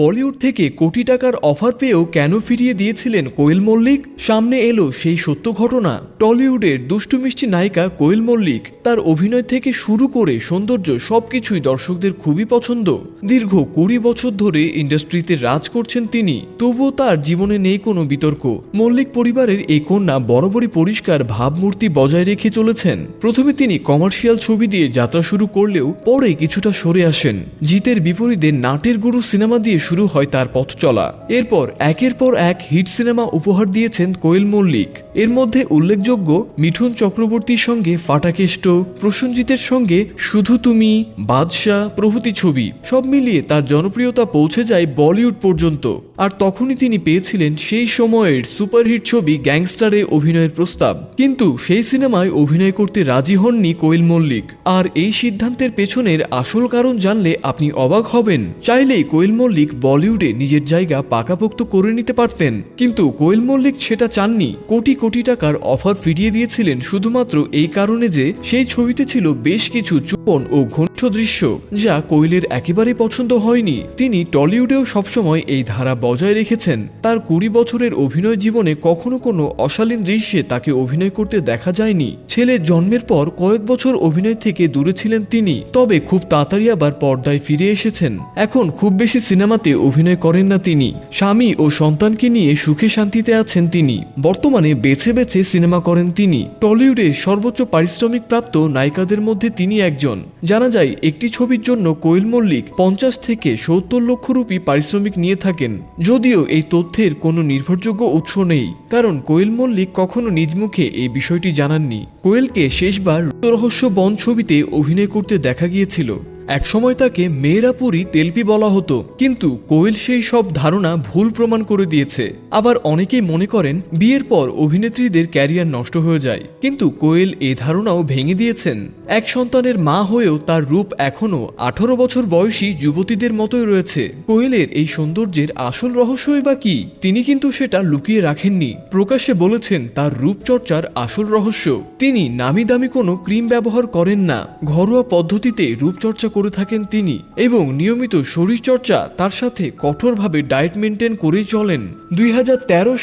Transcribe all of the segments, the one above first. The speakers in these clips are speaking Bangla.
বলিউড থেকে কোটি টাকার অফার পেয়েও কেন ফিরিয়ে দিয়েছিলেন কোয়েল মল্লিক? সামনে এলো সেই সত্য ঘটনা। টলিউডের দুষ্টু মিষ্টি নায়িকা কোয়েল মল্লিক তার অভিনয় থেকে শুরু করে সৌন্দর্য সবকিছুই দর্শকদের খুবই পছন্দ। দীর্ঘ কুড়ি বছর ধরে ইন্ডাস্ট্রিতে রাজ করছেন তিনি, তবুও তার জীবনে নেই কোনো বিতর্ক। মল্লিক পরিবারের এই কন্যা বরাবরই পরিষ্কার ভাবমূর্তি বজায় রেখে চলেছেন। প্রথমে তিনি কমার্শিয়াল ছবি দিয়ে যাত্রা শুরু করলেও পরে কিছুটা সরে আসেন। জিতের বিপরীতে নাটের গুরু সিনেমা দিয়ে শুরু হয় তার পথ চলা। এরপর একের পর এক হিট সিনেমা উপহার দিয়েছেন কোয়েল মল্লিক। এর মধ্যে উল্লেখযোগ্য মিঠুন চক্রবর্তীর সঙ্গে ফাটাকেষ্ট প্রসঞ্জিতের সঙ্গে শুধু তুমি, বাদশাহ প্রভৃতি ছবি। সব মিলিয়ে তার জনপ্রিয়তা পৌঁছে যায় বলিউড পর্যন্ত। আর তখনই তিনি পেয়েছিলেন সেই সময়ের সুপারহিট ছবি গ্যাংস্টারে অভিনয়ের প্রস্তাব। কিন্তু সেই সিনেমায় অভিনয় করতে রাজি হননি কোয়েল মল্লিক। আর এই সিদ্ধান্তের পেছনের আসল কারণ জানলে আপনি অবাক হবেন। চাইলেই কোয়েল মল্লিক বলিউডে নিজের জায়গা পাকাপোক্ত করে নিতে পারতেন। কিন্তু কোয়েল মল্লিক সেটা চাননি। কোটি কোটি টাকার অফার ফিরিয়ে দিয়েছিলেন শুধুমাত্র এই কারণে যে সেই ছবিতে ছিল বেশ কিছু চুপন ও ঘনিষ্ঠ দৃশ্য, যা কোয়েলের একেবারে পছন্দ হয়নি। তিনি টলিউডেও সবসময় এই ধারা বজায় রেখেছেন। তার কুড়ি বছরের অভিনয় জীবনে কখনো কোনো অশালীন দৃশ্যে তাকে অভিনয় করতে দেখা যায়নি। ছেলে জন্মের পর কয়েক বছর অভিনয় থেকে দূরে ছিলেন তিনি, তবে খুব তাড়াতাড়ি আবার পর্দায় ফিরে এসেছেন। এখন খুব বেশি সিনেমাতে অভিনয় করেন না তিনি। স্বামী ও সন্তানকে নিয়ে সুখে শান্তিতে আছেন তিনি। বর্তমানে বেছে বেছে সিনেমা করেন তিনি। টলিউডের সর্বোচ্চ পারিশ্রমিক প্রাপ্ত নায়িকাদের মধ্যে তিনি একজন। জানা যায়, একটি ছবির জন্য কোয়েল মল্লিক পঞ্চাশ থেকে সত্তর লক্ষ রুপি পারিশ্রমিক নিয়ে থাকেন। যদিও এই তথ্যের কোনো নির্ভরযোগ্য উৎস নেই, কারণ কোয়েল মল্লিক কখনো নিজ মুখে এই বিষয়টি জানাননি। কোয়েলকে শেষবার রহস্য বন ছবিতে অভিনয় করতে দেখা গিয়েছিল। একসময় তাকে মেয়েরাপুরি তেলপি বলা হতো। কিন্তু কোয়েল সেই সব ধারণা ভুল প্রমাণ করে দিয়েছে। আবার অনেকেই মনে করেন, বিয়ের পর অভিনেত্রীদের ক্যারিয়ার নষ্ট হয়ে যায়। কিন্তু কোয়েল এ ধারণাও ভেঙে দিয়েছেন। এক সন্তানের মা হয়েও তার রূপ এখনও আঠারো বছর বয়সী যুবতীদের মতোই রয়েছে। কোয়েলের এই সৌন্দর্যের আসল রহস্যই বা কি? তিনি কিন্তু সেটা লুকিয়ে রাখেননি। প্রকাশ্যে বলেছেন, তার রূপচর্চার আসল রহস্য। তিনি নামি দামি কোনো ক্রিম ব্যবহার করেন না। ঘরোয়া পদ্ধতিতে রূপচর্চা করে থাকেন তিনি এবং নিয়মিত শরীরচর্চা তার সাথে কঠোরভাবে ডায়েট মেনটেন করেই চলেন। দুই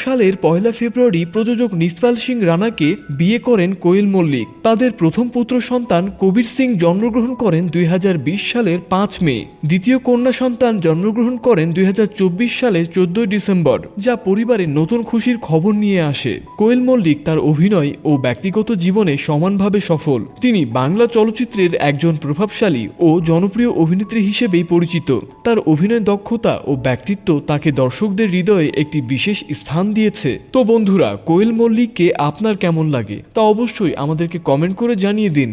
সালের পয়লা ফেব্রুয়ারি প্রযোজক নিসপাল সিং রানাকে বিয়ে করেন কোয়েল মল্লিক। তাদের প্রথম পুত্র সন্তান কবির সিং জন্মগ্রহণ করেন দুই সালের পাঁচ মে। দ্বিতীয় কন্যা সন্তান জন্মগ্রহণ করেন দুই হাজার চব্বিশ সালের চোদ্দই ডিসেম্বর, যা পরিবারের নতুন খুশির খবর নিয়ে আসে। কোয়েল মল্লিক তার অভিনয় ও ব্যক্তিগত জীবনে সমানভাবে সফল। তিনি বাংলা চলচ্চিত্রের একজন প্রভাবশালী ও জনপ্রিয় অভিনেত্রী হিসেবেই পরিচিত। তার অভিনয় দক্ষতা ও ব্যক্তিত্ব তাকে দর্শকদের হৃদয়ে একটি বিশেষ স্থান দিয়েছে। তো বন্ধুরা, কোয়েল মল্লিককে আপনার কেমন লাগে? তা অবশ্যই আমাদেরকে কমেন্ট করে জানিয়ে দিন।